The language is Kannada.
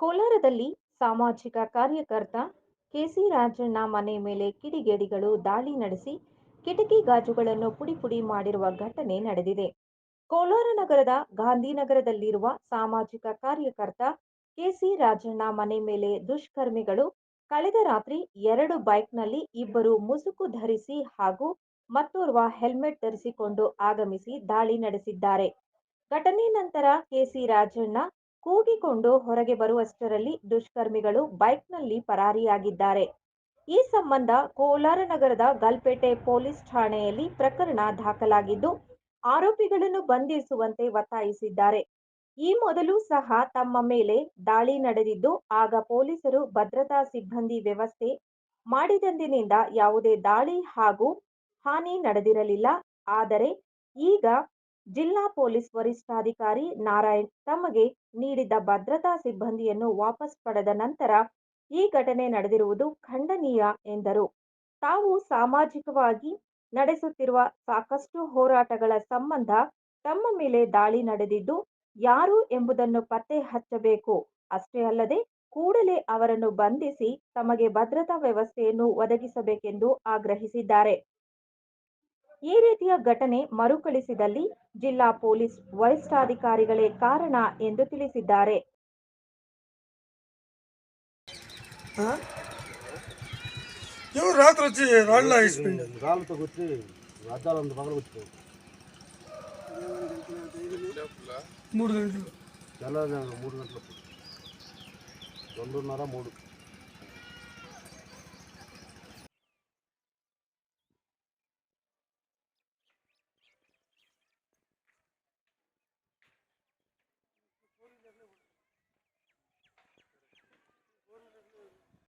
ಕೋಲಾರದಲ್ಲಿ ಸಾಮಾಜಿಕ ಕಾರ್ಯಕರ್ತ ಕೆಸಿ ರಾಜಣ್ಣ ಮನೆ ಮೇಲೆ ಕಿಡಿಗೇಡಿಗಳು ದಾಳಿ ನಡೆಸಿ ಕಿಟಕಿ ಗಾಜುಗಳನ್ನು ಪುಡಿ ಪುಡಿ ಮಾಡಿರುವ ಘಟನೆ ನಡೆದಿದೆ. ಕೋಲಾರ ನಗರದ ಗಾಂಧಿನಗರದಲ್ಲಿರುವ ಸಾಮಾಜಿಕ ಕಾರ್ಯಕರ್ತ ಕೆಸಿ ರಾಜಣ್ಣ ಮನೆ ಮೇಲೆ ದುಷ್ಕರ್ಮಿಗಳು ಕಳೆದ ರಾತ್ರಿ ಎರಡು ಬೈಕ್ನಲ್ಲಿ ಇಬ್ಬರು ಮುಸುಕು ಧರಿಸಿ ಹಾಗೂ ಮತ್ತೋರ್ವ ಹೆಲ್ಮೆಟ್ ಧರಿಸಿಕೊಂಡು ಆಗಮಿಸಿ ದಾಳಿ ನಡೆಸಿದ್ದಾರೆ. ಘಟನೆ ನಂತರ ಕೆಸಿ ರಾಜಣ್ಣ ಕೂಗಿಕೊಂಡು ಹೊರಗೆ ಬರುವಷ್ಟರಲ್ಲಿ ದುಷ್ಕರ್ಮಿಗಳು ಬೈಕ್ನಲ್ಲಿ ಪರಾರಿಯಾಗಿದ್ದಾರೆ. ಈ ಸಂಬಂಧ ಕೋಲಾರ ನಗರದ ಗಲ್ಪೇಟೆ ಪೊಲೀಸ್ ಠಾಣೆಯಲ್ಲಿ ಪ್ರಕರಣ ದಾಖಲಾಗಿದ್ದು, ಆರೋಪಿಗಳನ್ನು ಬಂಧಿಸುವಂತೆ ಒತ್ತಾಯಿಸಿದ್ದಾರೆ. ಈ ಮೊದಲು ಸಹ ತಮ್ಮ ಮೇಲೆ ದಾಳಿ ನಡೆದಿದ್ದು, ಆಗ ಪೊಲೀಸರು ಭದ್ರತಾ ಸಿಬ್ಬಂದಿ ವ್ಯವಸ್ಥೆ ಮಾಡಿದಂದಿನಿಂದ ಯಾವುದೇ ದಾಳಿ ಹಾಗೂ ಹಾನಿ ನಡೆದಿರಲಿಲ್ಲ. ಆದರೆ ಈಗ ಜಿಲ್ಲಾ ಪೊಲೀಸ್ ವರಿಷ್ಠಾಧಿಕಾರಿ ನಾರಾಯಣ್ ತಮಗೆ ನೀಡಿದ್ದ ಭದ್ರತಾ ಸಿಬ್ಬಂದಿಯನ್ನು ವಾಪಸ್ ಪಡೆದ ನಂತರ ಈ ಘಟನೆ ನಡೆದಿರುವುದು ಖಂಡನೀಯ ಎಂದರು. ತಾವು ಸಾಮಾಜಿಕವಾಗಿ ನಡೆಸುತ್ತಿರುವ ಸಾಕಷ್ಟು ಹೋರಾಟಗಳ ಸಂಬಂಧ ತಮ್ಮ ಮೇಲೆ ದಾಳಿ ನಡೆದಿದ್ದು, ಯಾರು ಎಂಬುದನ್ನು ಪತ್ತೆ ಹಚ್ಚಬೇಕು. ಅಷ್ಟೇ ಅಲ್ಲದೆ, ಕೂಡಲೇ ಅವರನ್ನು ಬಂಧಿಸಿ ತಮಗೆ ಭದ್ರತಾ ವ್ಯವಸ್ಥೆಯನ್ನು ಒದಗಿಸಬೇಕೆಂದು ಆಗ್ರಹಿಸಿದ್ದಾರೆ. ಈ ರೀತಿಯ ಘಟನೆ ಮರುಕಳಿಸಿದಲ್ಲಿ ಜಿಲ್ಲಾ ಪೊಲೀಸ್ ವರಿಷ್ಠಾಧಿಕಾರಿಗಳೇ ಕಾರಣ ಎಂದು ತಿಳಿಸಿದ್ದಾರೆ ఎవరు రాత్రి వచ్చి రాళ్ళ వేసిపోయింది రాళ్ళతో కొట్టి అద్దాలంత పగల కొట్టిపోయింది మూడు గంటలు తెల్లవారు మూడు గంటలకు రెండున్నర మూడు